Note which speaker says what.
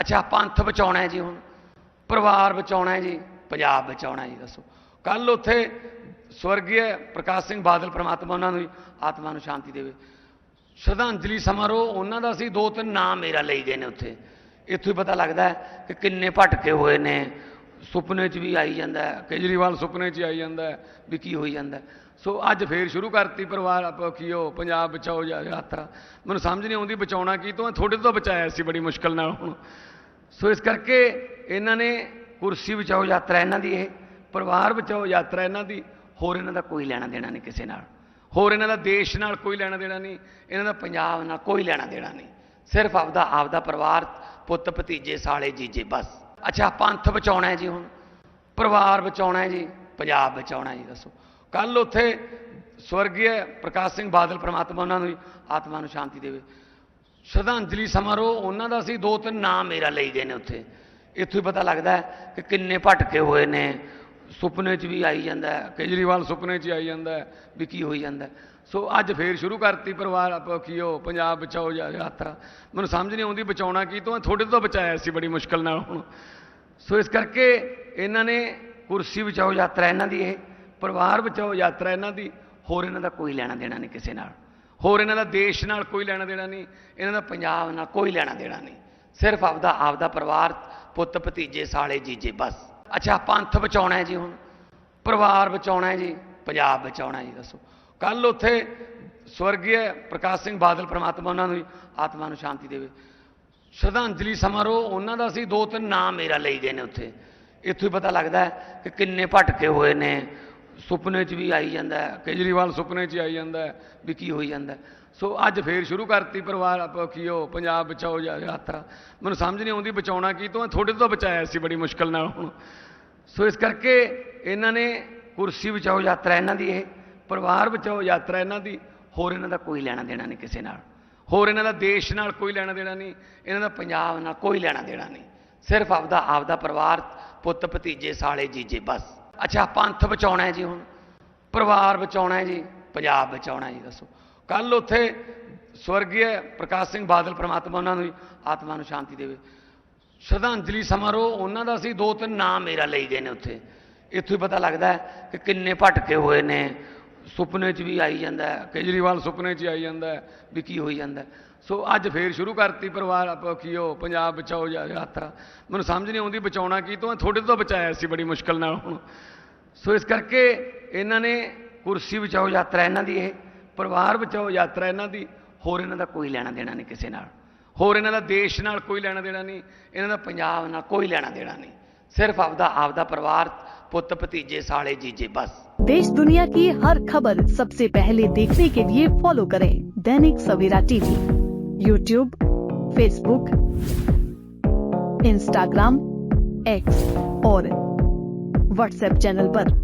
Speaker 1: ਅੱਛਾ, ਪੰਥ ਬਚਾਉਣਾ ਜੀ ਹੁਣ, ਪਰਿਵਾਰ ਬਚਾਉਣਾ ਜੀ, ਪੰਜਾਬ ਬਚਾਉਣਾ ਜੀ, ਦੱਸੋ। ਕੱਲ ਉੱਥੇ ਸਵਰਗੀ ਪ੍ਰਕਾਸ਼ ਸਿੰਘ ਬਾਦਲ ਪ੍ਰਮਾਤਮਾ ਉਹਨਾਂ ਨੂੰ ਵੀ ਆਤਮਾ ਨੂੰ ਸ਼ਾਂਤੀ ਦੇਵੇ। ਸ਼ਰਧਾਂਜਲੀ ਸਮਾਰੋਹ, ਉਹਨਾਂ ਦਾ ਸੀ ਦੋ ਤਿੰਨ ਨਾਮ ਮੇਰਾ ਲਈ ਗਏ ਨੇ ਉੱਥੇ। ਇੱਥੋਂ ਹੀ ਪਤਾ ਲੱਗਦਾ ਕਿ ਕਿੰਨੇ ਭਟਕੇ ਹੋਏ ਨੇ ਸੁਪਨੇ 'ਚ ਵੀ ਆਈ ਜਾਂਦਾ ਹੈ, ਕੇਜਰੀਵਾਲ ਸੁਪਨੇ 'ਚ ਆਈ ਜਾਂਦਾ ਹੈ ਵੀ ਕੀ ਹੋਈ ਜਾਂਦਾ ਸੋ ਅੱਜ ਫੇਰ ਸ਼ੁਰੂ ਕਰਤੀ ਪਰਿਵਾਰ, ਆਪ ਕੀ ਉਹ ਪੰਜਾਬ ਬਚਾਓ ਯਾ- ਯਾਤਰਾ। ਮੈਨੂੰ ਸਮਝ ਨਹੀਂ ਆਉਂਦੀ ਬਚਾਉਣਾ ਕੀ ਤੋਂ ਥੋੜੇ ਤੋਂ ਬਚਾਇਆ ਸੀ ਬੜੀ ਮੁਸ਼ਕਲ ਨਾਲ ਹੁਣ। ਸੋ ਇਸ ਕਰਕੇ ਇਹਨਾਂ ਨੇ ਕੁਰਸੀ ਬਚਾਓ ਯਾਤਰਾ ਇਹਨਾਂ ਦੀ ਇਹ, ਪਰਿਵਾਰ ਬਚਾਓ ਯਾਤਰਾ ਇਹਨਾਂ ਦੀ, ਹੋਰ ਇਹਨਾਂ ਦਾ ਕੋਈ ਲੈਣਾ ਦੇਣਾ ਨਹੀਂ ਕਿਸੇ ਨਾਲ। ਹੋਰ ਇਹਨਾਂ ਦਾ ਦੇਸ਼ ਨਾਲ ਕੋਈ ਲੈਣਾ ਦੇਣਾ ਨਹੀਂ, ਇਹਨਾਂ ਦਾ ਪੰਜਾਬ ਨਾਲ ਕੋਈ ਲੈਣਾ ਦੇਣਾ ਨਹੀਂ। ਸਿਰਫ ਆਪਦਾ ਆਪਦਾ ਪਰਿਵਾਰ ਪੁੱਤ ਭਤੀਜੇ ਸਾਲੇ, ਜੀਜੇ, ਬਸ। ਅੱਛਾ, ਪੰਥ ਬਚਾਉਣਾ ਜੀ ਹੁਣ, ਪਰਿਵਾਰ ਬਚਾਉਣਾ ਜੀ, ਪੰਜਾਬ ਬਚਾਉਣਾ ਜੀ, ਦੱਸੋ। ਕੱਲ ਉੱਥੇ ਸਵਰਗੀ ਪ੍ਰਕਾਸ਼ ਸਿੰਘ ਬਾਦਲ ਪ੍ਰਮਾਤਮਾ, ਉਹਨਾਂ ਨੂੰ ਵੀ ਆਤਮਾ ਨੂੰ ਸ਼ਾਂਤੀ ਦੇਵੇ। ਸ਼ਰਧਾਂਜਲੀ ਸਮਾਰੋਹ, ਉਹਨਾਂ ਦਾ ਸੀ ਦੋ ਤਿੰਨ ਨਾਮ ਮੇਰਾ ਲਈ ਗਏ ਨੇ ਉੱਥੇ। ਇੱਥੋਂ ਹੀ ਪਤਾ ਲੱਗਦਾ ਕਿ ਕਿੰਨੇ ਭਟਕੇ ਹੋਏ ਨੇ। ਸੁਪਨੇ 'ਚ ਵੀ ਆਈ ਜਾਂਦਾ ਕੇਜਰੀਵਾਲ ਸੁਪਨੇ 'ਚ ਆਈ ਜਾਂਦਾ ਵੀ ਕੀ ਹੋਈ ਜਾਂਦਾ ਸੋ ਅੱਜ ਫੇਰ ਸ਼ੁਰੂ ਕਰਤੀ ਪਰਿਵਾਰ, ਆਪ ਕੀ ਉਹ ਪੰਜਾਬ ਬਚਾਓ ਯਾ- ਯਾਤਰਾ। ਮੈਨੂੰ ਸਮਝ ਨਹੀਂ ਆਉਂਦੀ ਬਚਾਉਣਾ ਕੀ, ਤੋਂ ਤੁਹਾਡੇ ਤੋਂ ਬਚਾਇਆ ਸੀ ਬੜੀ ਮੁਸ਼ਕਲ ਨਾਲ ਹੁਣ। ਸੋ ਇਸ ਕਰਕੇ ਇਹਨਾਂ ਨੇ ਕੁਰਸੀ ਬਚਾਓ ਯਾਤਰਾ ਇਹਨਾਂ ਦੀ, ਇਹ ਪਰਿਵਾਰ ਬਚਾਓ ਯਾਤਰਾ ਇਹਨਾਂ ਦੀ, ਹੋਰ ਇਹਨਾਂ ਦਾ ਕੋਈ ਲੈਣਾ ਦੇਣਾ ਨਹੀਂ ਕਿਸੇ ਨਾਲ। ਹੋਰ ਇਹਨਾਂ ਦਾ ਦੇਸ਼ ਨਾਲ ਕੋਈ ਲੈਣਾ ਦੇਣਾ ਨਹੀਂ, ਇਹਨਾਂ ਦਾ ਪੰਜਾਬ ਨਾਲ ਕੋਈ ਲੈਣਾ ਦੇਣਾ ਨਹੀਂ। ਸਿਰਫ ਆਪਦਾ ਆਪਦਾ ਪਰਿਵਾਰ, ਪੁੱਤ, ਭਤੀਜੇ, ਸਾਲੇ, ਜੀਜੇ, ਬਸ। ਅੱਛਾ, ਪੰਥ ਬਚਾਉਣਾ ਹੈ ਜੀ ਹੁਣ। ਪਰਿਵਾਰ ਬਚਾਉਣਾ ਹੈ ਜੀ, ਪੰਜਾਬ ਬਚਾਉਣਾ ਹੈ ਜੀ, ਦੱਸੋ। ਕੱਲ ਉੱਥੇ ਸਵਰਗੀ ਪ੍ਰਕਾਸ਼ ਸਿੰਘ ਬਾਦਲ, ਪ੍ਰਮਾਤਮਾ ਉਹਨਾਂ ਨੂੰ ਵੀ ਆਤਮਾ ਨੂੰ ਸ਼ਾਂਤੀ ਦੇਵੇ। ਸ਼ਰਧਾਂਜਲੀ ਸਮਾਰੋਹ, ਉਹਨਾਂ ਦਾ ਸੀ, ਦੋ ਤਿੰਨ ਨਾਮ ਮੇਰਾ ਲਈ ਗਏ ਨੇ ਉੱਥੇ। ਇੱਥੋਂ ਹੀ ਪਤਾ ਲੱਗਦਾ ਕਿ ਕਿੰਨੇ ਭਟਕੇ ਹੋਏ ਨੇ। ਸੁਪਨੇ 'ਚ ਵੀ ਆਈ ਜਾਂਦਾ ਕੇਜਰੀਵਾਲ ਸੁਪਨੇ 'ਚ ਆਈ ਜਾਂਦਾ ਵੀ ਕੀ ਹੋਈ ਜਾਂਦਾ ਸੋ ਅੱਜ ਫੇਰ ਸ਼ੁਰੂ ਕਰਤੀ ਪਰਿਵਾਰ, ਆਪ ਕੀ ਉਹ ਪੰਜਾਬ ਬਚਾਓ ਯਾ- ਯਾਤਰਾ। ਮੈਨੂੰ ਸਮਝ ਨਹੀਂ ਆਉਂਦੀ ਬਚਾਉਣਾ ਕੀ, ਤੋਂ ਤੁਹਾਡੇ ਤੋਂ ਬਚਾਇਆ ਸੀ ਬੜੀ ਮੁਸ਼ਕਲ ਨਾਲ ਹੁਣ। ਸੋ ਇਸ ਕਰਕੇ ਇਹਨਾਂ ਨੇ ਕੁਰਸੀ ਬਚਾਓ ਯਾਤਰਾ ਇਹਨਾਂ ਦੀ ਇਹ, ਪਰਿਵਾਰ ਬਚਾਓ ਯਾਤਰਾ ਇਹਨਾਂ ਦੀ, ਹੋਰ ਇਹਨਾਂ ਦਾ ਕੋਈ ਲੈਣਾ ਦੇਣਾ ਨਹੀਂ ਕਿਸੇ ਨਾਲ। ਹੋਰ ਇਹਨਾਂ ਦਾ ਦੇਸ਼ ਨਾਲ ਕੋਈ ਲੈਣਾ ਦੇਣਾ ਨਹੀਂ, ਇਹਨਾਂ ਦਾ ਪੰਜਾਬ ਨਾਲ ਕੋਈ ਲੈਣਾ ਦੇਣਾ ਨਹੀਂ। ਸਿਰਫ ਆਪਦਾ ਆਪਦਾ ਪਰਿਵਾਰ, ਪੁੱਤ, ਭਤੀਜੇ, ਸਾਲੇ, ਜੀਜੇ, ਬਸ। ਅੱਛਾ, ਪੰਥ ਬਚਾਉਣਾ ਹੈ ਜੀ ਹੁਣ। ਪਰਿਵਾਰ ਬਚਾਉਣਾ ਹੈ ਜੀ, ਪੰਜਾਬ ਬਚਾਉਣਾ ਹੈ ਜੀ, ਦੱਸੋ। ਕੱਲ ਉੱਥੇ ਸਵਰਗੀ ਪ੍ਰਕਾਸ਼ ਸਿੰਘ ਬਾਦਲ ਪ੍ਰਮਾਤਮਾ ਉਹਨਾਂ ਨੂੰ ਵੀ ਆਤਮਾ ਨੂੰ ਸ਼ਾਂਤੀ ਦੇਵੇ। ਸ਼ਰਧਾਂਜਲੀ ਸਮਾਰੋਹ, ਉਹਨਾਂ ਦਾ ਸੀ ਦੋ ਤਿੰਨ ਨਾਮ ਮੇਰਾ ਲਈ ਗਏ ਨੇ ਉੱਥੇ। ਇੱਥੋਂ ਹੀ ਪਤਾ ਲੱਗਦਾ ਹੈ ਕਿ ਕਿੰਨੇ ਭਟਕੇ ਹੋਏ ਨੇ ਸੁਪਨੇ 'ਚ ਵੀ ਆਈ ਜਾਂਦਾ ਹੈ, ਕੇਜਰੀਵਾਲ ਸੁਪਨੇ 'ਚ ਹੀ ਆਈ ਜਾਂਦਾ ਹੈ ਵੀ ਕੀ ਹੋਈ ਜਾਂਦਾ ਸੋ ਅੱਜ ਫੇਰ ਸ਼ੁਰੂ ਕਰਤੀ ਪਰਿਵਾਰ ਆਪ ਕੀ ਉਹ ਪੰਜਾਬ ਬਚਾਓ ਯਾ- ਯਾਤਰਾ। ਮੈਨੂੰ ਸਮਝ ਨਹੀਂ ਆਉਂਦੀ ਬਚਾਉਣਾ ਕੀ, ਤੋਂ ਤੁਹਾਡੇ ਤੋਂ ਬਚਾਇਆ ਸੀ ਬੜੀ ਮੁਸ਼ਕਲ ਨਾਲ ਹੁਣ। ਸੋ ਇਸ ਕਰਕੇ ਇਹਨਾਂ ਨੇ ਕੁਰਸੀ ਬਚਾਓ ਯਾਤਰਾ ਇਹਨਾਂ ਦੀ ਇਹ, ਪਰਿਵਾਰ ਬਚਾਓ ਯਾਤਰਾ ਇਹਨਾਂ ਦੀ, ਹੋਰ ਇਹਨਾਂ ਦਾ ਕੋਈ ਲੈਣਾ ਦੇਣਾ ਨਹੀਂ ਕਿਸੇ ਨਾਲ। ਹੋਰ ਇਹਨਾਂ ਦਾ ਦੇਸ਼ ਨਾਲ ਕੋਈ ਲੈਣਾ ਦੇਣਾ ਨਹੀਂ, ਇਹਨਾਂ ਦਾ ਪੰਜਾਬ ਨਾਲ ਕੋਈ ਲੈਣਾ ਦੇਣਾ ਨਹੀਂ। ਸਿਰਫ ਆਪਦਾ ਆਪਦਾ ਪਰਿਵਾਰ पुत्रपति जे साले जी जे, बस।
Speaker 2: देश दुनिया की हर खबर सबसे पहले देखने के लिए फॉलो करें Dainik Savera TV. YouTube Facebook Instagram X और व्हाट्सएप चैनल पर।